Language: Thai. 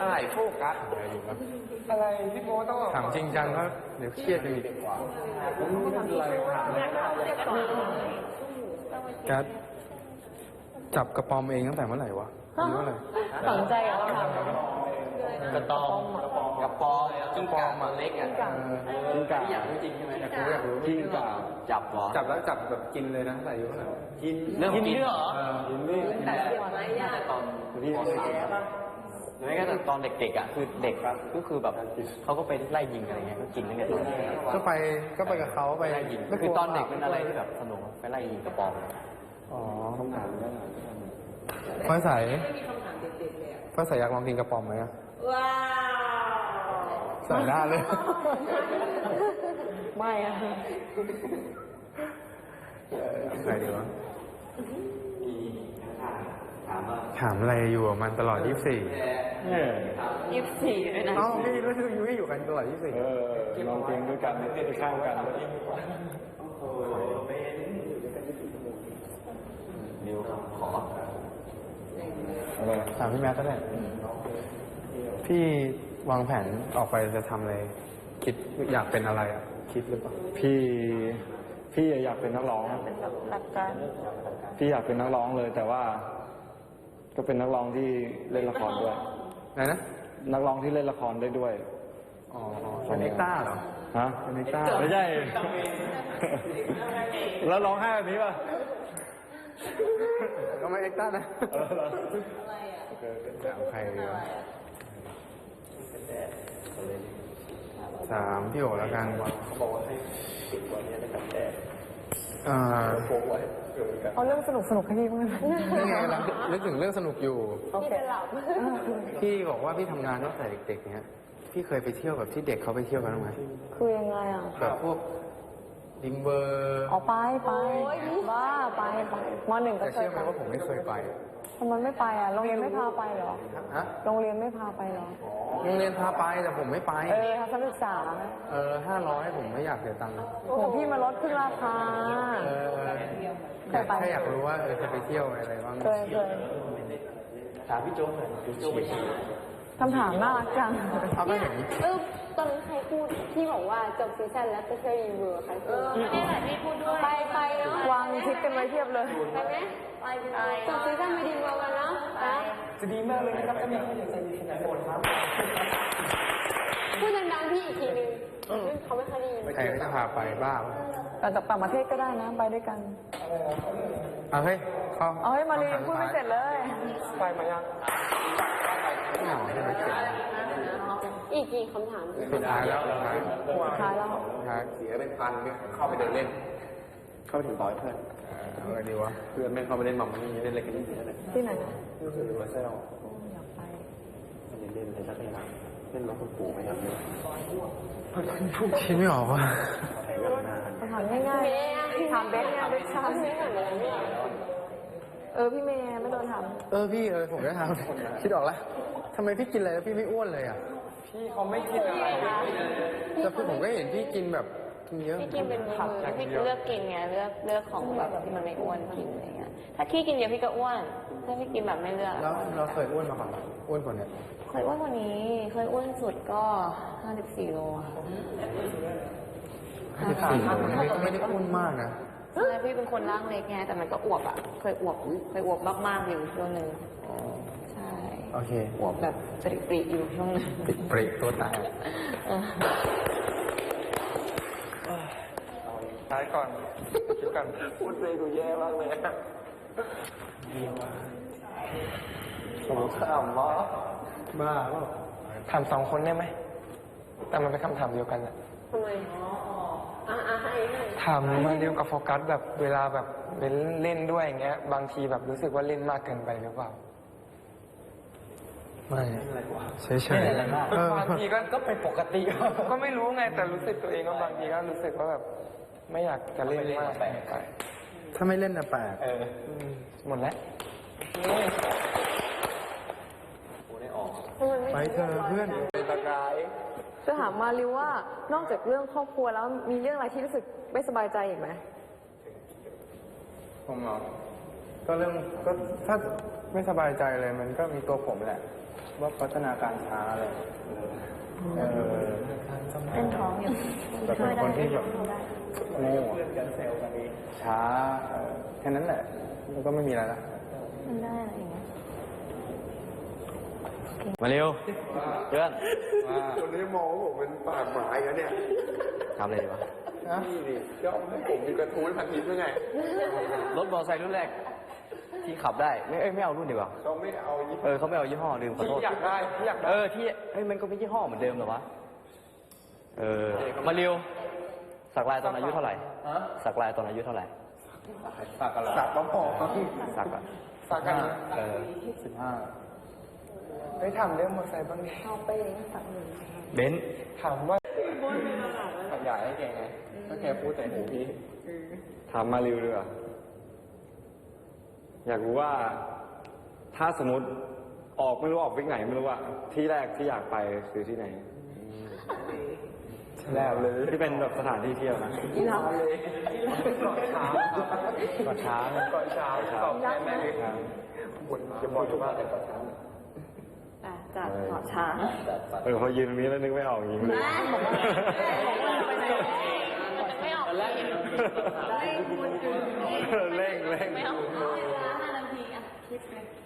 อะไรโฟกัสอะไรอยู่วะอะไรพี่โบต้องถามจริงจังก็เดี๋ยวเครียดกันอีกผมไม่เป็นไรถามกัสจับกระป๋อมเองตั้งแต่เมื่อไหร่วะอายุเท่าไหร่สนใจเหรอคะกระตอมกระปอมจิ้งกามันเล็กอะกินกาอยากรู้จริงใช่ไหมอยากรู้อยากรู้จิ้งกาจับเหรอจับแล้วจับแบบกินเลยนะแต่อายุเท่าไหร่กินเริ่มกินเหรอเออกินนี่แต่แต่ตอนพี่ปสาม หรือไม่ก็แต่ตอนเด็กๆอะคือเด็กก็คือแบบเขาก็ไปไล่ยิงอะไรเงี้ยก็กินตั้งแต่ตอนเด็กก็ไปก็ไปกับเขาไปไล่ยิงคือตอนเด็กเป็นอะไรที่แบบสนุกไปไล่ยิงกระป๋องอ๋อคำถามฟ้าใสฟ้าใสอยากลองกินกระป๋อมไหมอะว้าวใส่หน้าเลย ไม่อะใครดีวะถามว่าถามอะไรอยู่กับมันตลอด 24 ยี่สิบสี่เลยนะ เอ้าพี่รู้สึกอยู่ให้อยู่กันตลอด24เออลองเพลงด้วยกันไปข้างกันนิวขออะไรถามพี่แม็กก็ได้พี่วางแผนออกไปจะทำอะไร คิดอยากเป็นอะไรอะ คิดหรือเปล่า พี่ พี่อยากเป็นนักร้อง เป็นแบบหลักการพี่อยากเป็นนักร้องเลย แต่ว่า ก็เป็นนักร้องที่เล่นละครด้วย ไหนนะนักร้องที่เล่นละครได้ด้วย อ๋อเป็นเอ็กต้าเหรอฮะเป็นเอ็กต้าไม่ใช่ แล้วร้องไห้แบบนี้ป่ะ ก็ไม่เอ็กต้านะเออเหรอจะเอาใครดีวะสามพี่โอแล้วกันเอ่ อเอาเรื่องสนุกสนุกให้พี่บ้างไหมนี่ไงกำลังนึกถึงเรื่องสนุกอยู่ พี่จะหลับพี่บอกว่าพี่ทำงานตั้งแต่เด็กๆเนี้ยพี่เคยไปเที่ยวแบบที่เด็กเขาไปเที่ยวกันบ้างไหมคือยังไงอะแบบพวกดิงเบอร์ออกไปไปบ้าไปไปมหนึ่งก็แต่เคเชื่ยอไหมไปว่าผมไม่เคยไป ทำไมไม่ไปอะ โรงเรียนไม่พาไปเหรอ ฮะโรงเรียนไม่พาไปเหรอ โรงเรียนพาไปแต่ผมไม่ไป เออทัศนศึกษาเออห้าร้อยผมไม่อยากเสียตังค์โอ้พี่มาลดครึ่งราคาเออเออเคยไป แค่อยากรู้ว่าเออจะไปเที่ยวอะไรบ้างเคยเคยถามพี่โจ๊กหน่อยพี่โจ๊กไปฉี่คำถามน่ารักจัง เอาไปเห็นเออตอนนั้นใครพูดที่บอกว่าจบซีซั่นแล้วจะช่วยรีวิวใครพูดนี่แหละที่พูดด้วย ไปไปเนาะ วางทิป กันไว้เทียบเลย ไปไหมไปไปจบซีซั่นไปดีเมืองกันเนาะนะจะดีมากเลยนะครับจะมีคนอยากจะมีขนาดโฟนครับพูดดังๆพี่อีกทีนึงเขาไม่ค่อยได้ยินใครก็จะพาไปบ้าปะแต่กับต่างประเทศก็ได้นะ ไปด้วยกันเอาเฮ้ยเข้าเอาให้มารีพูดไม่เสร็จเลย ไปมายังไม่เอาไม่เสร็จอีกกี่คำถามสุดท้ายแล้วสุดท้ายสุดท้ายแล้วสุดท้ายเสียเป็นพันเนี่ยเข้าไปเดินเล่น เข้าไปถึงต่อยเพื่อนเออเอาอะไรดีวะเพื่อนแม่งเข้าไปเล่นหม่อมมันนี่เล่นอะไรกันนี่เล่นที่ไหนนะก็คือมาเซลอยากไปเล่นเล่นอะไรสักอย่างเล่นรถคุณปู่ไหมครับเนี่ยคิดไม่ออกว่ะใช้เวลานานคำถามง่ายๆถามเบสเนี่ยเบสชาไม่ถามอะไรไม่ได้เออพี่เมย์ไม่โดนถามเออพี่เออผมก็ทำคิดออกแล้วทำไมพี่กินอะไรแล้วพี่ไม่อ้วนเลยอะพี่เขาไม่คิดอะไรแต่คือผมก็เห็นพี่กินแบบ กินเยอะพี่กินเป็นมือพี่เลือกกินไงเลือกเลือกของแบบที่มันไม่อ้วนกินอะไรเงี้ยถ้าขี้กินเยอะพี่ก็อ้วนถ้าพี่กินแบบไม่เลือกแล้วเราเคยอ้วนมาก่อนปะอ้วนกว่าเนี้ยเคยอ้วนกว่านี้เคยอ้วนสุดก็54โลค่ะห้าสิบสี่โลนี่ก็ไม่ได้อ้วนมากนะใช่พี่เป็นคนร่างเล็กไงแต่มันก็อวบอะ เคยอวบเคยอวบมากๆอยู่ช่วงหนึ่งอ๋อใช่โอเคอวบแบบปริปริอยู่ช่วงหนึ่งติดปริตัวตายเออ ท้ายก่อนคิดกันพูดเลยกูแย่มากเลยผมข้ามวะบ้าเปล่าถามสองคนได้ไหม แต่มันเป็นคำถามเดียวกันอะทำไมอ่าอ่าให้ให้ถามมาเดียวกับโฟกัสแบบเวลาแบบเป็นเล่นด้วยอย่างเงี้ย บางทีแบบรู้สึกว่าเล่นมากเกินไปหรือเปล่า ไม่เฉยเฉยๆเออบางทีก็ก็เป็นปกติ ก็ไม่รู้ไงแต่รู้สึกตัวเองว่าบางทีก็รู้สึกว่าแบบไม่อยากจะเล่นมากเกินไปถ้าไม่เล่นนะแปลกเออมหมดแล้วทำไมไม่ไปเธอะเพื่อนจะถามมาริวว่านอกจากเรื่องครอบครัวแล้วมีเรื่องอะไรที่รู้สึกไม่สบายใจอีกไหมผมเหรอก็เรื่องก็ถ้าไม่สบายใจเลยมันก็มีตัวผมแหละ ว่าพัฒนาการช้าเลยเออเป็นท้องอยู่แบบเป็นคนที่แบบโง่อะช้าเออแค่นั้นแหละแล้วก็ไม่มีอะไรละมันได้อะไรอย่างเงี้ยมาเร็วเพื่อนคนนี้มองว่าผมเป็นปากหมาอีกแล้วเนี่ยทำอะไรดีวะนะนี่ดิย่อมให้ผมมีกระทู้พันทิพย์ด้วยไงรถมอเตอร์ไซค์รุ่นแรก ที่ขับได้ไม่เอ้ยไม่เอารุ่นดีกว่าเขาไม่เอายี่เออเขาไม่เอายี่ห้อลืมขอโทษอยากได้อยากได้เออที่เฮ้ยมันก็ไม่ยี่ห้อเหมือนเดิมเหรอวะเออมาเร็วสักลายตอนอายุเท่าไหร่สักลายตอนอายุเท่าไหร่สักอะไรสักต้องพอสักอะสักกันเออสิบห้าไปทำเรื่องมอเตอร์ไซค์บ้างดิเอาไปสักหนึ่งเบนซ์ถามว่าขยายให้แกไงก็แกพูดแต่หูพี่ถามมาริวดีกว่า อยากรู้ว่าถ้าสมมติออกไม่รู้ออกวิกไหนไม่รู้ว่าที่แรกที่อยากไปคือที่ไหนแล้วเลยที่เป็นแบบสถานที่เที่ยวนะก่อนช้าก่อนช้าก่อนช้าก่อนช้าแม่เลยครับจะบอกว่าแต่ก่อนช้าอะจากเกาะช้างเออพอยืนตรงนี้แล้วนึกไม่ออกอย่างนี้เลยไม่ออกเลยเร่งเร่ง ไม่ออก